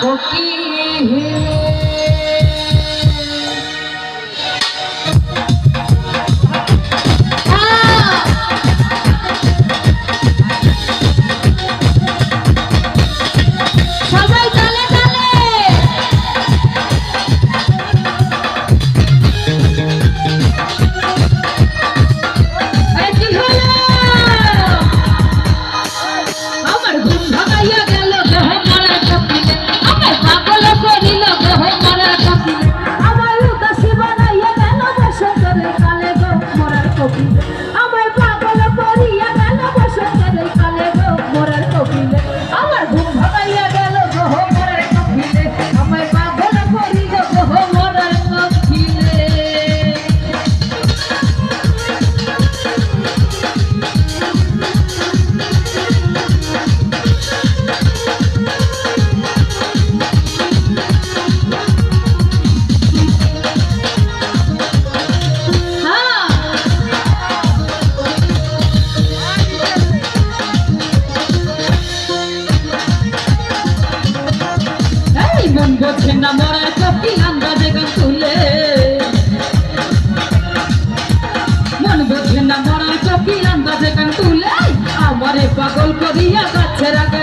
প্রতি না মরার কপি আমরা দেবেন তুলে মন বোঝে না মরার কপি আমরা দেবেন তুলে। আমারে পাগল করিয়া গাছের আগে